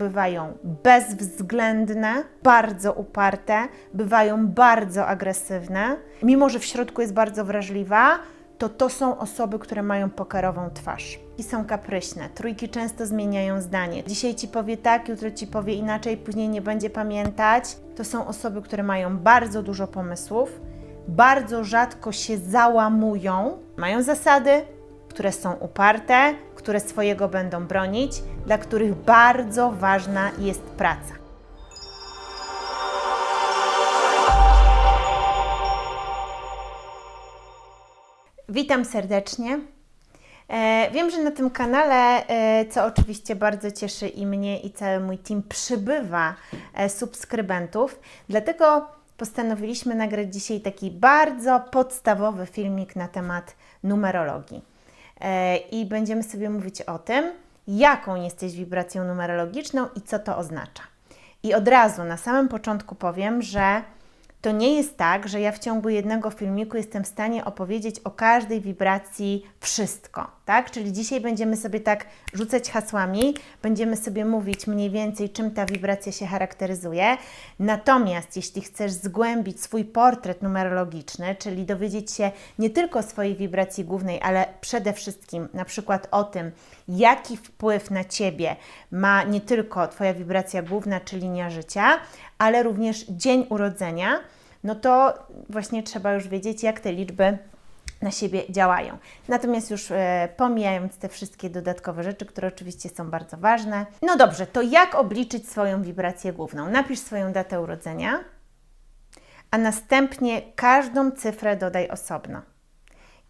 bywają bezwzględne, bardzo uparte, bywają bardzo agresywne. Mimo, że w środku jest bardzo wrażliwa, to to są osoby, które mają pokerową twarz i są kapryśne. Trójki często zmieniają zdanie. Dzisiaj ci powie tak, jutro ci powie inaczej, później nie będzie pamiętać. To są osoby, które mają bardzo dużo pomysłów, bardzo rzadko się załamują, mają zasady, które są uparte, które swojego będą bronić, dla których bardzo ważna jest praca. Witam serdecznie. E, wiem, że na tym kanale, e, co oczywiście bardzo cieszy i mnie, i cały mój team, przybywa e, subskrybentów, dlatego postanowiliśmy nagrać dzisiaj taki bardzo podstawowy filmik na temat numerologii. E, I będziemy sobie mówić o tym, jaką jesteś wibracją numerologiczną i co to oznacza. I od razu na samym początku powiem, że to nie jest tak, że ja w ciągu jednego filmiku jestem w stanie opowiedzieć o każdej wibracji wszystko, tak? Czyli dzisiaj będziemy sobie tak rzucać hasłami, będziemy sobie mówić mniej więcej, czym ta wibracja się charakteryzuje. Natomiast jeśli chcesz zgłębić swój portret numerologiczny, czyli dowiedzieć się nie tylko swojej wibracji głównej, ale przede wszystkim na przykład o tym, jaki wpływ na Ciebie ma nie tylko Twoja wibracja główna, czy linia życia, ale również dzień urodzenia, no to właśnie trzeba już wiedzieć, jak te liczby na siebie działają. Natomiast już e, pomijając te wszystkie dodatkowe rzeczy, które oczywiście są bardzo ważne. No dobrze, to jak obliczyć swoją wibrację główną? Napisz swoją datę urodzenia, a następnie każdą cyfrę dodaj osobno.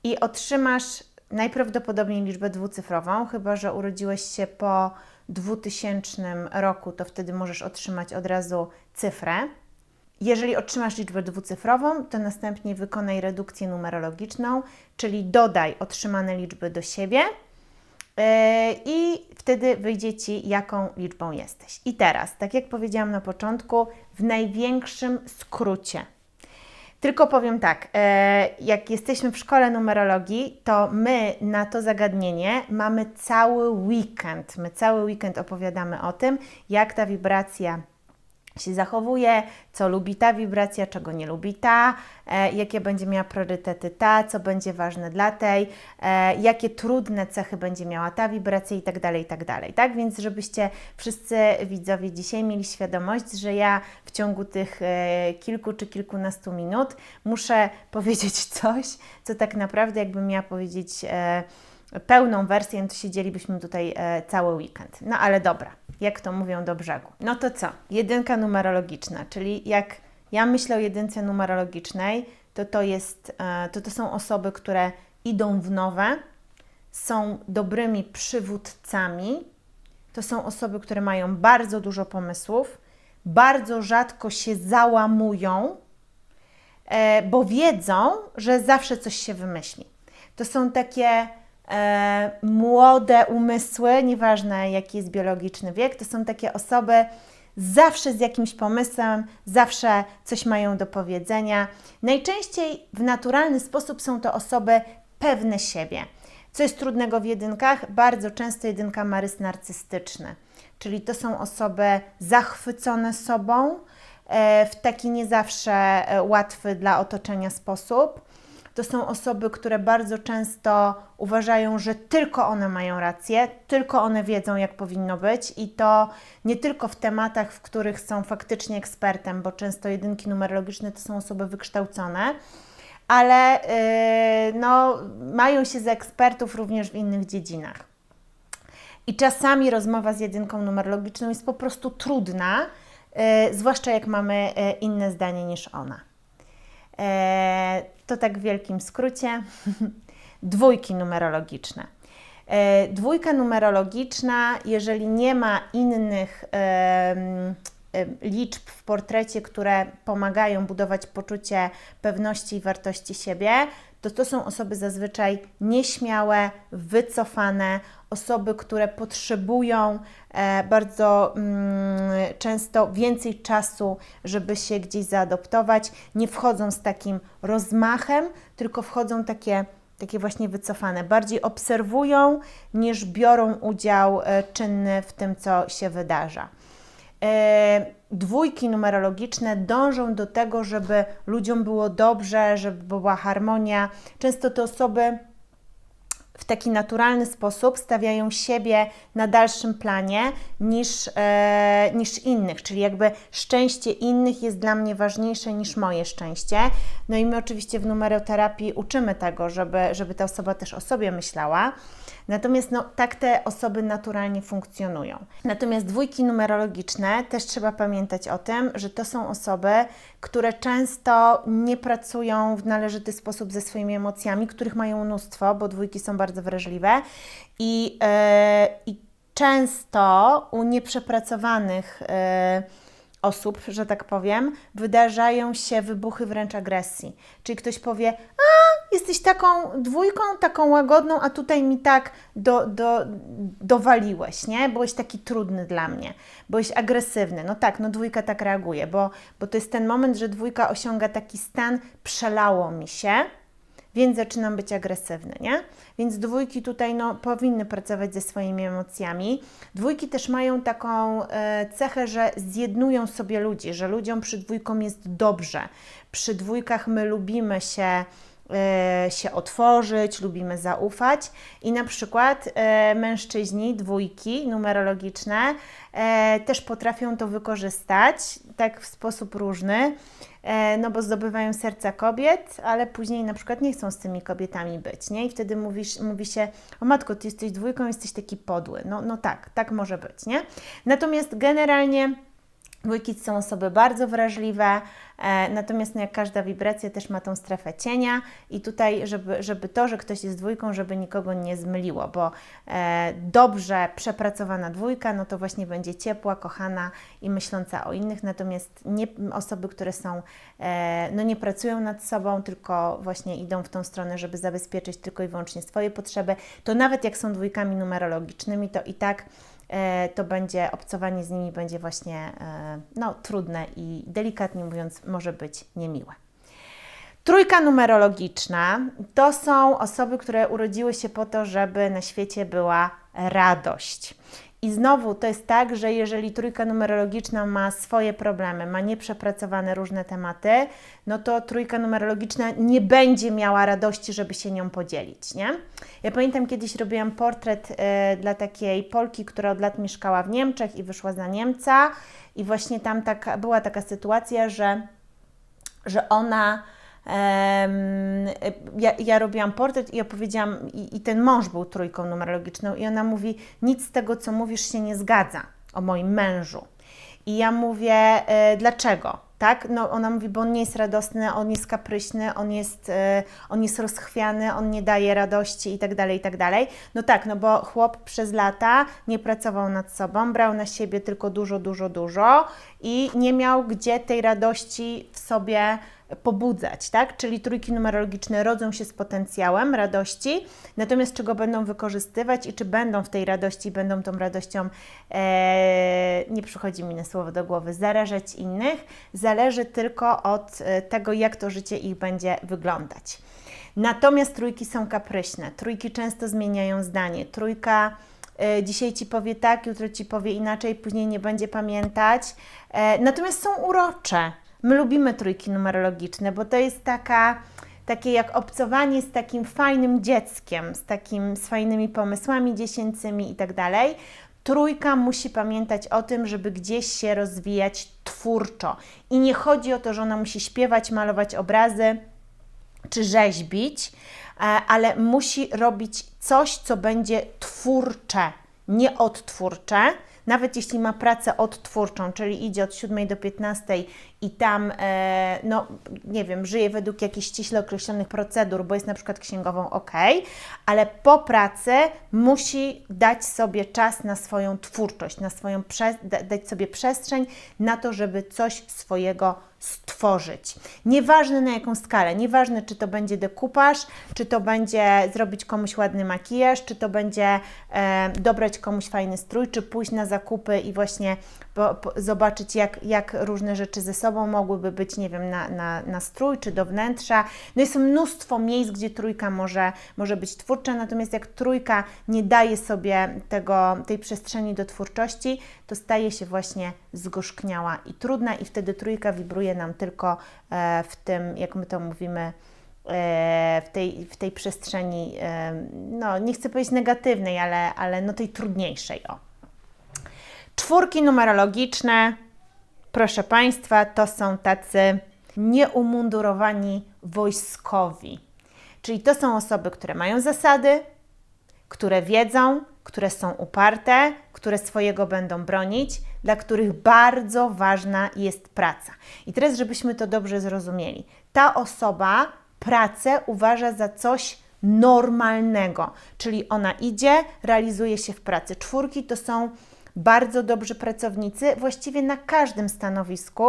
I otrzymasz najprawdopodobniej liczbę dwucyfrową, chyba że urodziłeś się po 2000 roku, to wtedy możesz otrzymać od razu cyfrę. Jeżeli otrzymasz liczbę dwucyfrową, to następnie wykonaj redukcję numerologiczną, czyli dodaj otrzymane liczby do siebie yy, i wtedy wyjdzie Ci, jaką liczbą jesteś. I teraz, tak jak powiedziałam na początku, w największym skrócie. Tylko powiem tak, e, jak jesteśmy w szkole numerologii, to my na to zagadnienie mamy cały weekend. My cały weekend opowiadamy o tym, jak ta wibracja się zachowuje, co lubi ta wibracja, czego nie lubi ta, e, jakie będzie miała priorytety ta, co będzie ważne dla tej, e, jakie trudne cechy będzie miała ta wibracja i tak dalej, i tak dalej. Tak więc, żebyście wszyscy widzowie dzisiaj mieli świadomość, że ja w ciągu tych e, kilku czy kilkunastu minut muszę powiedzieć coś, co tak naprawdę jakbym miała powiedzieć e, pełną wersję, to siedzielibyśmy tutaj e, cały weekend. No ale dobra, jak to mówią do brzegu. No to co? Jedynka numerologiczna, czyli jak ja myślę o jedynce numerologicznej, to to, jest, e, to to są osoby, które idą w nowe, są dobrymi przywódcami, to są osoby, które mają bardzo dużo pomysłów, bardzo rzadko się załamują, e, bo wiedzą, że zawsze coś się wymyśli. To są takie młode umysły, nieważne jaki jest biologiczny wiek, to są takie osoby zawsze z jakimś pomysłem, zawsze coś mają do powiedzenia. Najczęściej w naturalny sposób są to osoby pewne siebie. Co jest trudnego w jedynkach? Bardzo często jedynka ma rys narcystyczny, czyli to są osoby zachwycone sobą e, w taki nie zawsze e, łatwy dla otoczenia sposób to są osoby, które bardzo często uważają, że tylko one mają rację, tylko one wiedzą, jak powinno być i to nie tylko w tematach, w których są faktycznie ekspertem, bo często jedynki numerologiczne to są osoby wykształcone, ale yy, no, mają się za ekspertów również w innych dziedzinach. I czasami rozmowa z jedynką numerologiczną jest po prostu trudna, yy, zwłaszcza jak mamy yy, inne zdanie niż ona. E, to tak w wielkim skrócie. Dwójki numerologiczne. E, dwójka numerologiczna, jeżeli nie ma innych liczb w portrecie, które pomagają budować poczucie pewności i wartości siebie, to to są osoby zazwyczaj nieśmiałe, wycofane, osoby, które potrzebują e, bardzo mm, często więcej czasu, żeby się gdzieś zaadoptować. Nie wchodzą z takim rozmachem, tylko wchodzą takie takie właśnie wycofane. Bardziej obserwują niż biorą udział e, czynny w tym, co się wydarza. E, Dwójki numerologiczne dążą do tego, żeby ludziom było dobrze, żeby była harmonia. Często te osoby w taki naturalny sposób stawiają siebie na dalszym planie niż, e, niż innych, czyli jakby szczęście innych jest dla mnie ważniejsze niż moje szczęście. No i my oczywiście w numeroterapii uczymy tego, żeby, żeby ta osoba też o sobie myślała. Natomiast no, tak te osoby naturalnie funkcjonują. Natomiast dwójki numerologiczne też trzeba pamiętać o tym, że to są osoby, które często nie pracują w należyty sposób ze swoimi emocjami, których mają mnóstwo, bo dwójki są bardzo wrażliwe i, yy, i często u nieprzepracowanych yy, osób, że tak powiem, wydarzają się wybuchy wręcz agresji. Czyli ktoś powie, a jesteś taką dwójką, taką łagodną, a tutaj mi tak do, do, dowaliłeś, nie? Byłeś taki trudny dla mnie, byłeś agresywny. No tak, no dwójka tak reaguje, bo, bo to jest ten moment, że dwójka osiąga taki stan, przelało mi się, więc zaczynam być agresywny, nie? Więc dwójki tutaj no, powinny pracować ze swoimi emocjami. Dwójki też mają taką e, cechę, że zjednują sobie ludzi, że ludziom przy dwójką jest dobrze. Przy dwójkach my lubimy się się otworzyć, lubimy zaufać i na przykład e, mężczyźni, dwójki numerologiczne e, też potrafią to wykorzystać tak w sposób różny, e, no bo zdobywają serca kobiet, ale później na przykład nie chcą z tymi kobietami być, nie? I wtedy mówisz, mówi się, o matko, ty jesteś dwójką, jesteś taki podły. No, no tak, tak może być, nie? Natomiast generalnie Dwójki są osoby bardzo wrażliwe, e, natomiast no jak każda wibracja też ma tą strefę cienia i tutaj, żeby, żeby to, że ktoś jest dwójką, żeby nikogo nie zmyliło, bo e, dobrze przepracowana dwójka, no to właśnie będzie ciepła, kochana i myśląca o innych, natomiast nie, osoby, które są, e, no nie pracują nad sobą, tylko właśnie idą w tą stronę, żeby zabezpieczyć tylko i wyłącznie swoje potrzeby, to nawet jak są dwójkami numerologicznymi, to i tak to będzie obcowanie z nimi będzie właśnie e, no, trudne i delikatnie mówiąc może być niemiłe. Trójka numerologiczna to są osoby, które urodziły się po to, żeby na świecie była radość. I znowu to jest tak, że jeżeli trójka numerologiczna ma swoje problemy, ma nieprzepracowane różne tematy, no to trójka numerologiczna nie będzie miała radości, żeby się nią podzielić, nie? Ja pamiętam kiedyś robiłam portret y, dla takiej Polki, która od lat mieszkała w Niemczech i wyszła za Niemca i właśnie tam taka, była taka sytuacja, że, że ona ja, ja robiłam portret i opowiedziałam, i, i ten mąż był trójką numerologiczną, i ona mówi: Nic z tego, co mówisz, się nie zgadza o moim mężu. I ja mówię: e, Dlaczego? Tak? No, ona mówi, bo on nie jest radosny, on jest kapryśny, on jest, e, on jest rozchwiany, on nie daje radości i tak dalej, i tak dalej. No tak, no bo chłop przez lata nie pracował nad sobą, brał na siebie tylko dużo, dużo, dużo i nie miał gdzie tej radości w sobie pobudzać, tak? Czyli trójki numerologiczne rodzą się z potencjałem radości, natomiast czego będą wykorzystywać i czy będą w tej radości, będą tą radością, e, nie przychodzi mi na słowo do głowy, zarażać innych, zależy tylko od e, tego, jak to życie ich będzie wyglądać. Natomiast trójki są kapryśne, trójki często zmieniają zdanie, trójka e, dzisiaj ci powie tak, jutro ci powie inaczej, później nie będzie pamiętać. E, natomiast są urocze, My lubimy trójki numerologiczne, bo to jest taka, takie jak obcowanie z takim fajnym dzieckiem, z takim z fajnymi pomysłami dziesięcymi i tak dalej. Trójka musi pamiętać o tym, żeby gdzieś się rozwijać twórczo. I nie chodzi o to, że ona musi śpiewać, malować obrazy czy rzeźbić, e, ale musi robić coś, co będzie twórcze, nie odtwórcze nawet jeśli ma pracę odtwórczą, czyli idzie od 7 do 15 i tam, e, no nie wiem, żyje według jakichś ściśle określonych procedur, bo jest na przykład księgową ok, ale po pracy musi dać sobie czas na swoją twórczość, na swoją dać sobie przestrzeń na to, żeby coś swojego stworzyć. Nieważne na jaką skalę, nieważne czy to będzie dekupaż, czy to będzie zrobić komuś ładny makijaż, czy to będzie e, dobrać komuś fajny strój, czy pójść na zakupy zakupy i właśnie po, po, zobaczyć, jak, jak różne rzeczy ze sobą mogłyby być, nie wiem, na, na, na strój czy do wnętrza. No jest mnóstwo miejsc, gdzie trójka może, może być twórcza, natomiast jak trójka nie daje sobie tego, tej przestrzeni do twórczości, to staje się właśnie zgorzkniała i trudna i wtedy trójka wibruje nam tylko e, w tym, jak my to mówimy, e, w tej, w tej przestrzeni, e, no nie chcę powiedzieć negatywnej, ale, ale no tej trudniejszej. O. Czwórki numerologiczne, proszę Państwa, to są tacy nieumundurowani wojskowi. Czyli to są osoby, które mają zasady, które wiedzą, które są uparte, które swojego będą bronić, dla których bardzo ważna jest praca. I teraz, żebyśmy to dobrze zrozumieli, ta osoba pracę uważa za coś normalnego, czyli ona idzie, realizuje się w pracy. Czwórki to są bardzo dobrzy pracownicy właściwie na każdym stanowisku,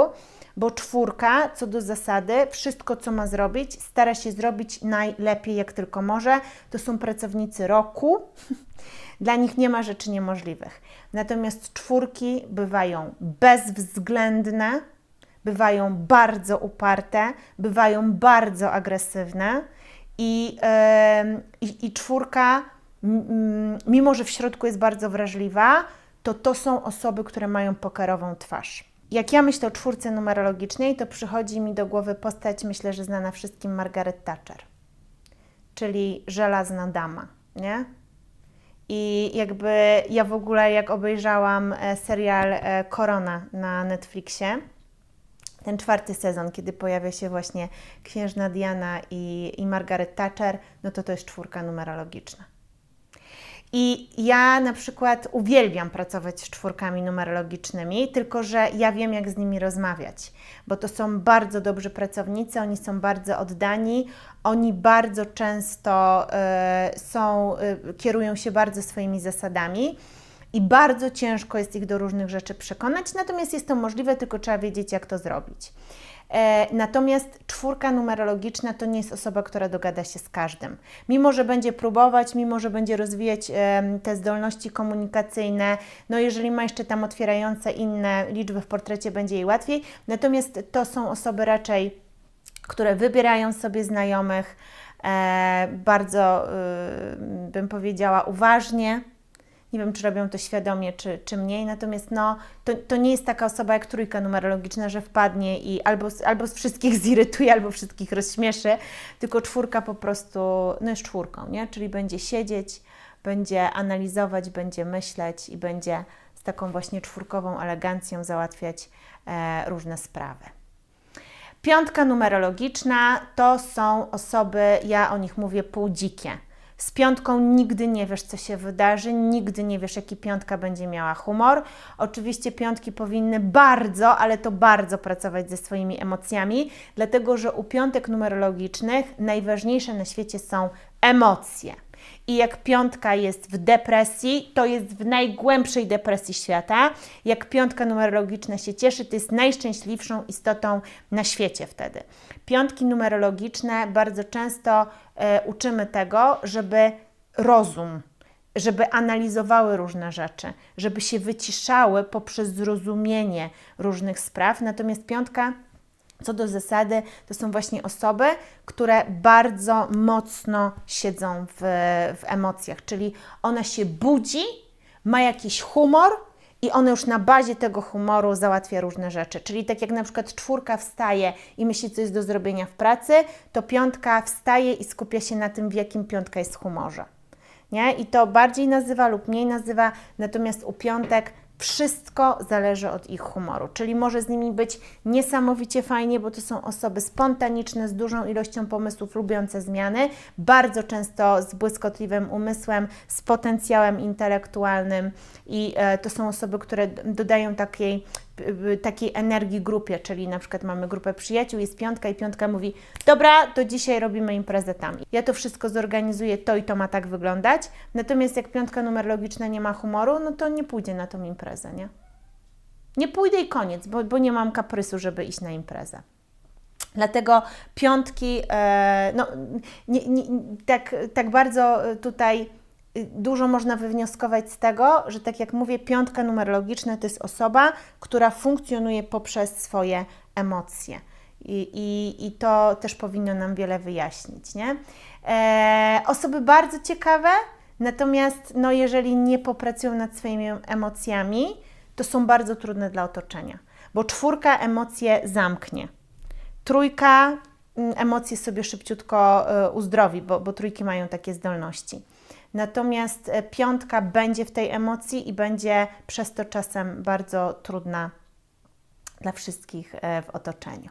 bo czwórka, co do zasady, wszystko co ma zrobić, stara się zrobić najlepiej jak tylko może. To są pracownicy roku. Dla nich nie ma rzeczy niemożliwych. Natomiast czwórki bywają bezwzględne, bywają bardzo uparte, bywają bardzo agresywne i, yy, i, i czwórka, mimo że w środku jest bardzo wrażliwa, to to są osoby, które mają pokerową twarz. Jak ja myślę o czwórce numerologicznej, to przychodzi mi do głowy postać, myślę, że znana wszystkim Margaret Thatcher, czyli żelazna dama, nie? I jakby ja w ogóle, jak obejrzałam e, serial e, Korona na Netflixie, ten czwarty sezon, kiedy pojawia się właśnie księżna Diana i, i Margaret Thatcher, no to to jest czwórka numerologiczna. I ja na przykład uwielbiam pracować z czwórkami numerologicznymi, tylko że ja wiem, jak z nimi rozmawiać, bo to są bardzo dobrzy pracownicy, oni są bardzo oddani, oni bardzo często y, są, y, kierują się bardzo swoimi zasadami i bardzo ciężko jest ich do różnych rzeczy przekonać, natomiast jest to możliwe, tylko trzeba wiedzieć, jak to zrobić. E, natomiast czwórka numerologiczna to nie jest osoba, która dogada się z każdym. Mimo, że będzie próbować, mimo, że będzie rozwijać te zdolności komunikacyjne, no jeżeli ma jeszcze tam otwierające inne liczby w portrecie, będzie jej łatwiej. Natomiast to są osoby raczej, które wybierają sobie znajomych e, bardzo, y, bym powiedziała, uważnie nie wiem, czy robią to świadomie, czy, czy mniej, natomiast no, to, to nie jest taka osoba jak trójka numerologiczna, że wpadnie i albo, albo z wszystkich zirytuje, albo wszystkich rozśmieszy, tylko czwórka po prostu, no jest czwórką, nie? Czyli będzie siedzieć, będzie analizować, będzie myśleć i będzie z taką właśnie czwórkową elegancją załatwiać e, różne sprawy. Piątka numerologiczna to są osoby, ja o nich mówię półdzikie z piątką nigdy nie wiesz, co się wydarzy, nigdy nie wiesz, jaki piątka będzie miała humor. Oczywiście piątki powinny bardzo, ale to bardzo pracować ze swoimi emocjami, dlatego że u piątek numerologicznych najważniejsze na świecie są emocje. I jak piątka jest w depresji, to jest w najgłębszej depresji świata. Jak piątka numerologiczna się cieszy, to jest najszczęśliwszą istotą na świecie wtedy. Piątki numerologiczne bardzo często e, uczymy tego, żeby rozum, żeby analizowały różne rzeczy, żeby się wyciszały poprzez zrozumienie różnych spraw. Natomiast piątka co do zasady, to są właśnie osoby, które bardzo mocno siedzą w, w emocjach, czyli ona się budzi, ma jakiś humor i ona już na bazie tego humoru załatwia różne rzeczy. Czyli tak jak na przykład czwórka wstaje i myśli, co jest do zrobienia w pracy, to piątka wstaje i skupia się na tym, w jakim piątka jest humorze. Nie? I to bardziej nazywa lub mniej nazywa, natomiast u piątek wszystko zależy od ich humoru, czyli może z nimi być niesamowicie fajnie, bo to są osoby spontaniczne, z dużą ilością pomysłów, lubiące zmiany, bardzo często z błyskotliwym umysłem, z potencjałem intelektualnym i e, to są osoby, które dodają takiej takiej energii grupie, czyli na przykład mamy grupę przyjaciół, jest piątka i piątka mówi, dobra, to dzisiaj robimy imprezę tam. Ja to wszystko zorganizuję, to i to ma tak wyglądać, natomiast jak piątka numerologiczna nie ma humoru, no to nie pójdzie na tą imprezę, nie? Nie pójdę i koniec, bo, bo nie mam kaprysu, żeby iść na imprezę. Dlatego piątki, e, no, nie, nie, tak, tak bardzo tutaj dużo można wywnioskować z tego, że tak jak mówię, piątka numerologiczna to jest osoba, która funkcjonuje poprzez swoje emocje. I, i, I to też powinno nam wiele wyjaśnić. Nie? E, osoby bardzo ciekawe, natomiast no, jeżeli nie popracują nad swoimi emocjami, to są bardzo trudne dla otoczenia, bo czwórka emocje zamknie. Trójka mm, emocje sobie szybciutko e, uzdrowi, bo, bo trójki mają takie zdolności. Natomiast e, piątka będzie w tej emocji i będzie przez to czasem bardzo trudna dla wszystkich e, w otoczeniu.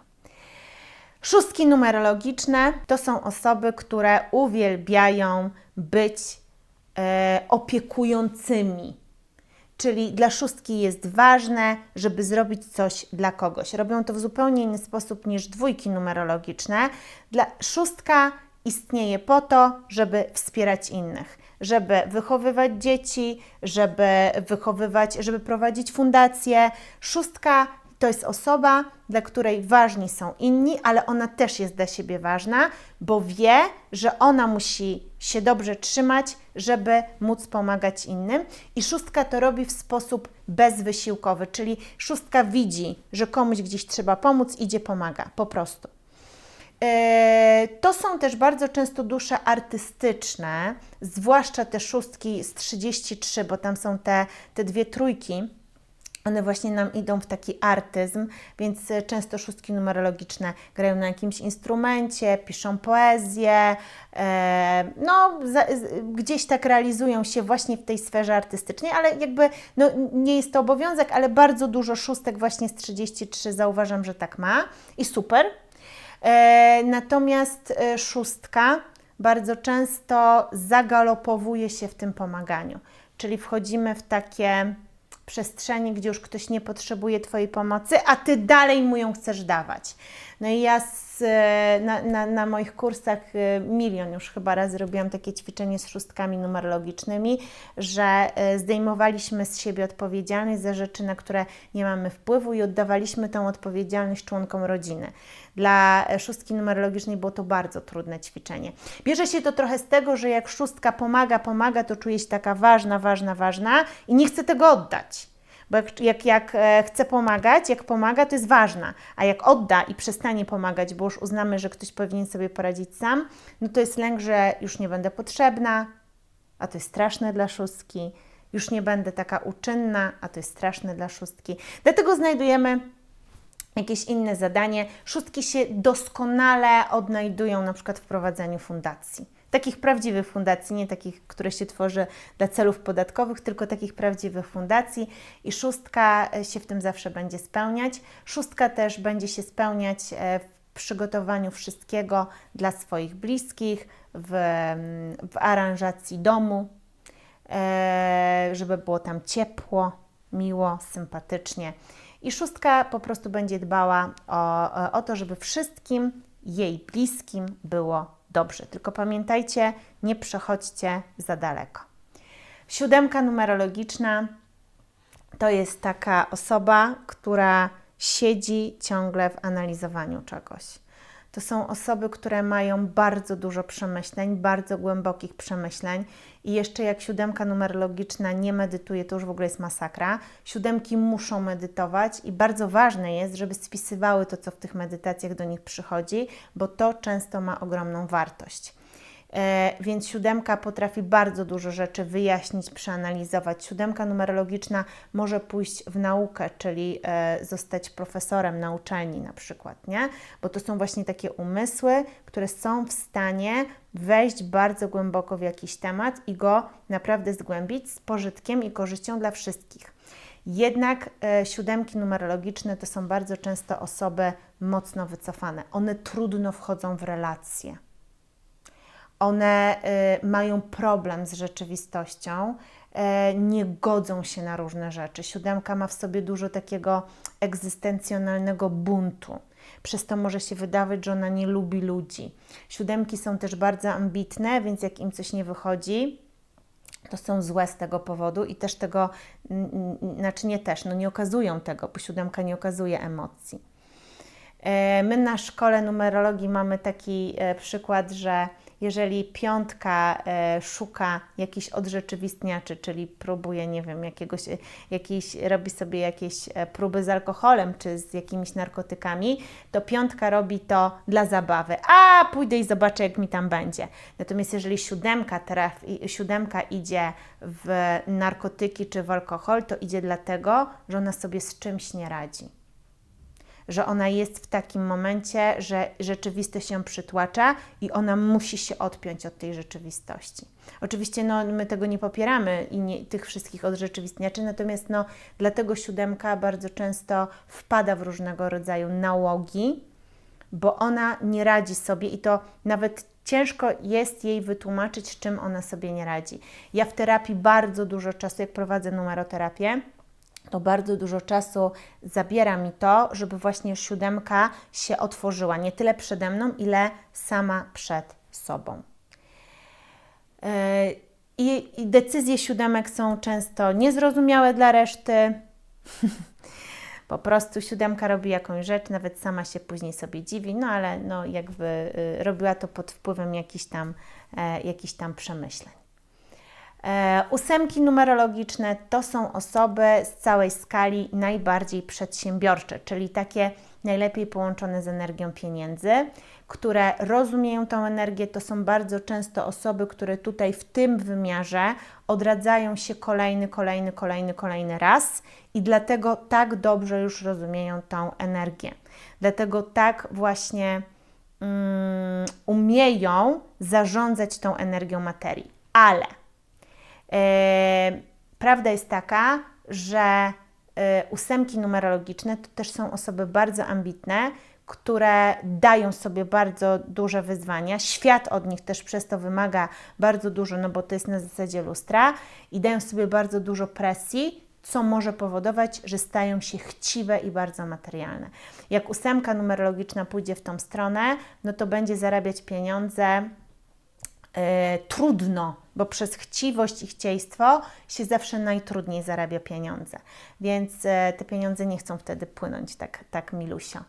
Szóstki numerologiczne to są osoby, które uwielbiają być e, opiekującymi. Czyli dla szóstki jest ważne, żeby zrobić coś dla kogoś. Robią to w zupełnie inny sposób niż dwójki numerologiczne. Dla szóstka istnieje po to, żeby wspierać innych, żeby wychowywać dzieci, żeby wychowywać, żeby prowadzić fundacje. Szóstka to jest osoba, dla której ważni są inni, ale ona też jest dla siebie ważna, bo wie, że ona musi się dobrze trzymać, żeby móc pomagać innym. I szóstka to robi w sposób bezwysiłkowy, czyli szóstka widzi, że komuś gdzieś trzeba pomóc, idzie, pomaga, po prostu. E, to są też bardzo często dusze artystyczne, zwłaszcza te szóstki z 33, bo tam są te, te dwie trójki one właśnie nam idą w taki artyzm, więc e, często szóstki numerologiczne grają na jakimś instrumencie, piszą poezję, e, no gdzieś tak realizują się właśnie w tej sferze artystycznej, ale jakby no, nie jest to obowiązek, ale bardzo dużo szóstek właśnie z 33 zauważam, że tak ma i super. E, natomiast e, szóstka bardzo często zagalopowuje się w tym pomaganiu, czyli wchodzimy w takie przestrzeni, gdzie już ktoś nie potrzebuje Twojej pomocy, a Ty dalej mu ją chcesz dawać. No i ja z, na, na, na, moich kursach milion już chyba raz zrobiłam takie ćwiczenie z szóstkami numerologicznymi, że zdejmowaliśmy z siebie odpowiedzialność za rzeczy, na które nie mamy wpływu i oddawaliśmy tą odpowiedzialność członkom rodziny. Dla szóstki numerologicznej było to bardzo trudne ćwiczenie. Bierze się to trochę z tego, że jak szóstka pomaga, pomaga, to czuje się taka ważna, ważna, ważna i nie chce tego oddać. Bo jak, jak, jak e, chce pomagać, jak pomaga, to jest ważna, a jak odda i przestanie pomagać, bo już uznamy, że ktoś powinien sobie poradzić sam, no to jest lęk, że już nie będę potrzebna, a to jest straszne dla szóstki, już nie będę taka uczynna, a to jest straszne dla szóstki. Dlatego znajdujemy jakieś inne zadanie. Szóstki się doskonale odnajdują na przykład w prowadzeniu fundacji takich prawdziwych fundacji, nie takich, które się tworzy dla celów podatkowych, tylko takich prawdziwych fundacji i szóstka e, się w tym zawsze będzie spełniać. Szóstka też będzie się spełniać e, w przygotowaniu wszystkiego dla swoich bliskich, w, w aranżacji domu, e, żeby było tam ciepło, miło, sympatycznie. I szóstka po prostu będzie dbała o, o to, żeby wszystkim jej bliskim było dobrze. Tylko pamiętajcie, nie przechodźcie za daleko. Siódemka numerologiczna to jest taka osoba, która siedzi ciągle w analizowaniu czegoś. To są osoby, które mają bardzo dużo przemyśleń, bardzo głębokich przemyśleń i jeszcze jak siódemka numerologiczna nie medytuje, to już w ogóle jest masakra. Siódemki muszą medytować i bardzo ważne jest, żeby spisywały to, co w tych medytacjach do nich przychodzi, bo to często ma ogromną wartość. E, więc siódemka potrafi bardzo dużo rzeczy wyjaśnić, przeanalizować. Siódemka numerologiczna może pójść w naukę, czyli e, zostać profesorem na uczelni na przykład, nie? Bo to są właśnie takie umysły, które są w stanie wejść bardzo głęboko w jakiś temat i go naprawdę zgłębić z pożytkiem i korzyścią dla wszystkich. Jednak e, siódemki numerologiczne to są bardzo często osoby mocno wycofane. One trudno wchodzą w relacje one y, mają problem z rzeczywistością, y, nie godzą się na różne rzeczy. Siódemka ma w sobie dużo takiego egzystencjonalnego buntu. Przez to może się wydawać, że ona nie lubi ludzi. Siódemki są też bardzo ambitne, więc jak im coś nie wychodzi, to są złe z tego powodu i też tego, znaczy nie też, no nie okazują tego, bo siódemka nie okazuje emocji. E, my na szkole numerologii mamy taki e, przykład, że jeżeli piątka e, szuka jakichś odrzeczywistniaczy, czyli próbuje, nie wiem, jakiegoś, e, jakiś, robi sobie jakieś e, próby z alkoholem czy z jakimiś narkotykami, to piątka robi to dla zabawy. A, pójdę i zobaczę, jak mi tam będzie. Natomiast jeżeli siódemka, siódemka idzie w narkotyki czy w alkohol, to idzie dlatego, że ona sobie z czymś nie radzi że ona jest w takim momencie, że rzeczywistość się przytłacza i ona musi się odpiąć od tej rzeczywistości. Oczywiście no, my tego nie popieramy i nie, tych wszystkich odrzeczywistniaczy, natomiast no, dlatego siódemka bardzo często wpada w różnego rodzaju nałogi, bo ona nie radzi sobie i to nawet ciężko jest jej wytłumaczyć, czym ona sobie nie radzi. Ja w terapii bardzo dużo czasu, jak prowadzę numeroterapię, to bardzo dużo czasu zabiera mi to, żeby właśnie siódemka się otworzyła. Nie tyle przede mną, ile sama przed sobą. Yy, I, i decyzje siódemek są często niezrozumiałe dla reszty. po prostu siódemka robi jakąś rzecz, nawet sama się później sobie dziwi, no ale no jakby y, robiła to pod wpływem jakichś tam, e, jakichś tam przemyśleń. E, ósemki numerologiczne to są osoby z całej skali najbardziej przedsiębiorcze, czyli takie najlepiej połączone z energią pieniędzy, które rozumieją tą energię. To są bardzo często osoby, które tutaj w tym wymiarze odradzają się kolejny, kolejny, kolejny, kolejny raz i dlatego tak dobrze już rozumieją tą energię. Dlatego tak właśnie um, umieją zarządzać tą energią materii. Ale prawda jest taka, że e, ósemki numerologiczne to też są osoby bardzo ambitne, które dają sobie bardzo duże wyzwania. Świat od nich też przez to wymaga bardzo dużo, no bo to jest na zasadzie lustra i dają sobie bardzo dużo presji, co może powodować, że stają się chciwe i bardzo materialne. Jak ósemka numerologiczna pójdzie w tą stronę, no to będzie zarabiać pieniądze e, trudno bo przez chciwość i chcieństwo się zawsze najtrudniej zarabia pieniądze, więc e, te pieniądze nie chcą wtedy płynąć tak, tak milusio.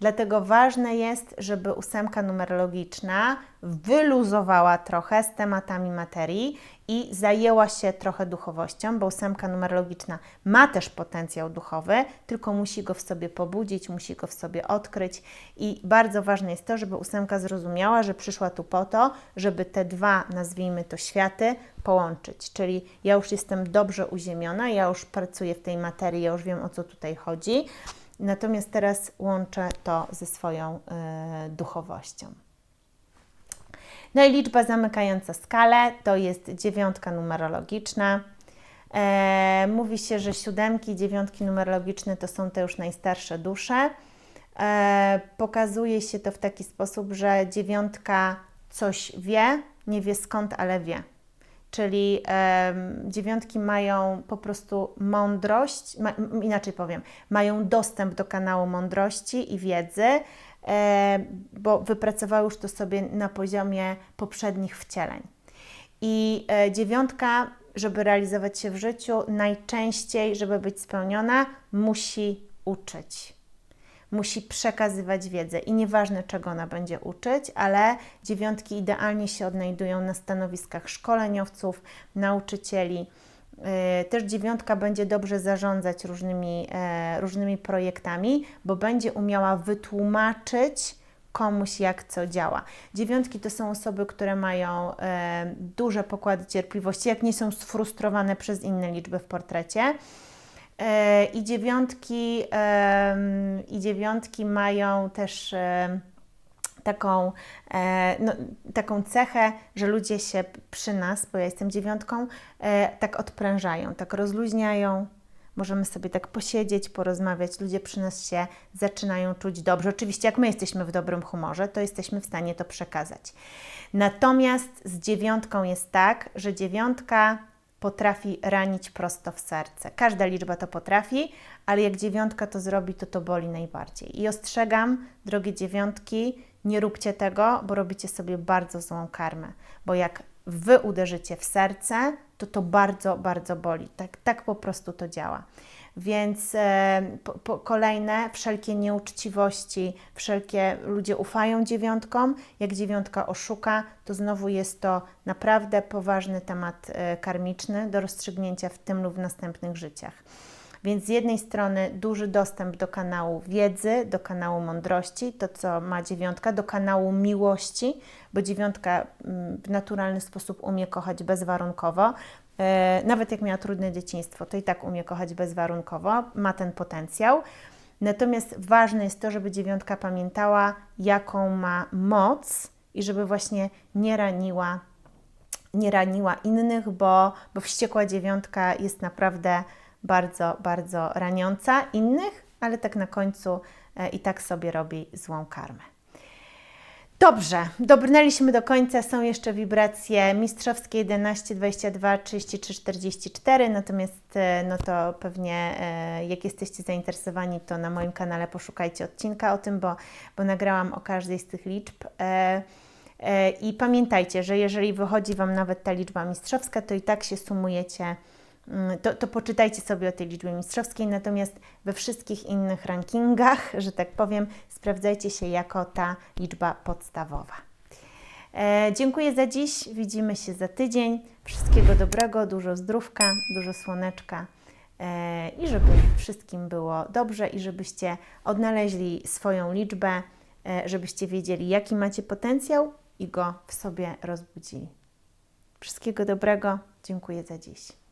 Dlatego ważne jest, żeby ósemka numerologiczna wyluzowała trochę z tematami materii i zajęła się trochę duchowością, bo ósemka numerologiczna ma też potencjał duchowy, tylko musi go w sobie pobudzić, musi go w sobie odkryć i bardzo ważne jest to, żeby ósemka zrozumiała, że przyszła tu po to, żeby te dwa, nazwijmy to światy, połączyć. Czyli ja już jestem dobrze uziemiona, ja już pracuję w tej materii, ja już wiem o co tutaj chodzi, natomiast teraz łączę to ze swoją y, duchowością. No i liczba zamykająca skalę to jest dziewiątka numerologiczna. E, mówi się, że siódemki, dziewiątki numerologiczne to są te już najstarsze dusze. E, pokazuje się to w taki sposób, że dziewiątka coś wie, nie wie skąd, ale wie. Czyli dziewiątki mają po prostu mądrość, ma, inaczej powiem, mają dostęp do kanału mądrości i wiedzy, E, bo wypracowały już to sobie na poziomie poprzednich wcieleń. I e, dziewiątka, żeby realizować się w życiu, najczęściej, żeby być spełniona, musi uczyć. Musi przekazywać wiedzę i nieważne, czego ona będzie uczyć, ale dziewiątki idealnie się odnajdują na stanowiskach szkoleniowców, nauczycieli, E, też dziewiątka będzie dobrze zarządzać różnymi, e, różnymi projektami, bo będzie umiała wytłumaczyć komuś, jak co działa. Dziewiątki to są osoby, które mają e, duże pokłady cierpliwości, jak nie są sfrustrowane przez inne liczby w portrecie. I dziewiątki, i dziewiątki mają też taką, e, no, taką cechę, że ludzie się przy nas, bo ja jestem dziewiątką, e, tak odprężają, tak rozluźniają. Możemy sobie tak posiedzieć, porozmawiać. Ludzie przy nas się zaczynają czuć dobrze. Oczywiście, jak my jesteśmy w dobrym humorze, to jesteśmy w stanie to przekazać. Natomiast z dziewiątką jest tak, że dziewiątka potrafi ranić prosto w serce. Każda liczba to potrafi, ale jak dziewiątka to zrobi, to to boli najbardziej. I ostrzegam, drogie dziewiątki, nie róbcie tego, bo robicie sobie bardzo złą karmę, bo jak wy uderzycie w serce, to to bardzo, bardzo boli. Tak, tak po prostu to działa. Więc e, po, po, kolejne, wszelkie nieuczciwości, wszelkie ludzie ufają dziewiątkom. Jak dziewiątka oszuka, to znowu jest to naprawdę poważny temat e, karmiczny do rozstrzygnięcia w tym lub w następnych życiach. Więc z jednej strony duży dostęp do kanału wiedzy, do kanału mądrości, to co ma dziewiątka, do kanału miłości, bo dziewiątka mm, w naturalny sposób umie kochać bezwarunkowo. E, Nawet jak miała trudne dzieciństwo, to i tak umie kochać bezwarunkowo, ma ten potencjał. Natomiast ważne jest to, żeby dziewiątka pamiętała, jaką ma moc i żeby właśnie nie raniła nie raniła innych, bo, bo wściekła dziewiątka jest naprawdę bardzo, bardzo raniąca innych, ale tak na końcu e, i tak sobie robi złą karmę. Dobrze, dobrnęliśmy do końca. Są jeszcze wibracje mistrzowskie 11, 22, 33, 44. Natomiast, e, no to pewnie, e, jak jesteście zainteresowani, to na moim kanale poszukajcie odcinka o tym, bo, bo nagrałam o każdej z tych liczb. E, I pamiętajcie, że jeżeli wychodzi Wam nawet ta liczba mistrzowska, to i tak się sumujecie to, to poczytajcie sobie o tej liczbie mistrzowskiej, natomiast we wszystkich innych rankingach, że tak powiem, sprawdzajcie się jako ta liczba podstawowa. E, dziękuję za dziś, widzimy się za tydzień. Wszystkiego dobrego, dużo zdrówka, dużo słoneczka e, i żeby wszystkim było dobrze i żebyście odnaleźli swoją liczbę, e, żebyście wiedzieli, jaki macie potencjał i go w sobie rozbudzili. Wszystkiego dobrego, dziękuję za dziś.